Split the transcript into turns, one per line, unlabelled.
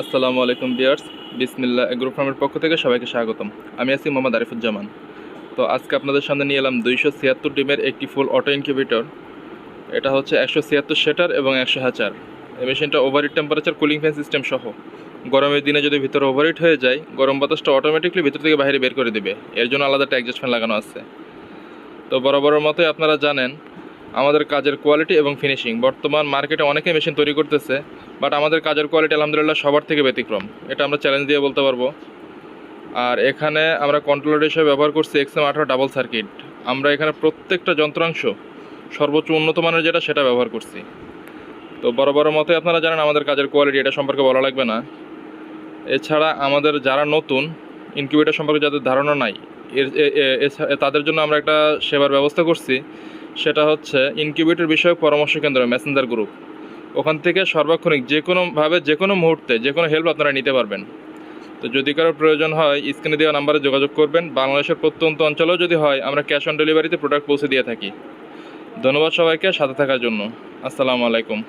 আসসালামু আলাইকুম বিয়ার্স বিসমিল্লা এগ্রো ফার্মের পক্ষ থেকে সবাইকে স্বাগতম। আমি আছি মোহাম্মদ আরিফুজ্জামান। তো আজকে আপনাদের সামনে নিয়ে এলাম দুইশো ছিয়াত্তর ডিমের একটি ফুল অটো ইনকিউবেটর। এটা হচ্ছে একশো ছিয়াত্তর সেটার এবং একশো হাজার। এই মেশিনটা overheat temperature cooling fan system সহ। গরমের দিনে যদি ভিতরে ওভারহিট হয়ে যায়, গরম বাতাসটা অটোমেটিকলি ভিতর থেকে বাইরে বের করে দেবে। এর জন্য আলাদা একটা অ্যাডজাস্ট ফ্যান লাগানো আছে। তো বরাবরের মতোই আপনারা জানেন আমাদের কাজের কোয়ালিটি এবং ফিনিশিং বর্তমান মার্কেটে অনেকে মেশিন তৈরি করতেছে বাট আমাদের কাজের কোয়ালিটি আলহামদুলিল্লাহ সবার থেকে ব্যতিক্রম। এটা আমরা চ্যালেঞ্জ দিয়ে বলতে পারব। আর এখানে আমরা কন্ট্রোলার হিসেবে ব্যবহার করছি এক্সএম আঠারো ডাবল সার্কিট আমরা এখানে প্রত্যেকটা যন্ত্রাংশ, সর্বোচ্চ উন্নত মানের যেটা, সেটা ব্যবহার করছি। তো বড় বড় মতে আপনারা জানেন আমাদের কাজের কোয়ালিটি এটা সম্পর্কে বলা লাগবে না। এছাড়া আমাদের যারা নতুন ইনকিউবেটর সম্পর্কে যাদের ধারণা নাই, এর তাদের জন্য আমরা একটা সেবার ব্যবস্থা করছি। সেটা হচ্ছে ইনকিউবেটর বিষয়ক পরামর্শ কেন্দ্র, মেসেঞ্জার গ্রুপ। ওখান থেকে সর্বাক্ষণিক যে কোনোভাবে যে কোনো মুহূর্তে, যে কোনো হেল্প আপনারা নিতে পারবেন। তো যদি কারও প্রয়োজন হয় স্ক্রিনে দেওয়া নাম্বারে যোগাযোগ করবেন। বাংলাদেশের প্রত্যন্ত অঞ্চলেও যদি হয়, আমরা ক্যাশ অন ডেলিভারিতে প্রোডাক্ট পৌঁছে দিয়ে থাকি। ধন্যবাদ সবাইকে, সাথে থাকার জন্য। আসসালামু আলাইকুম।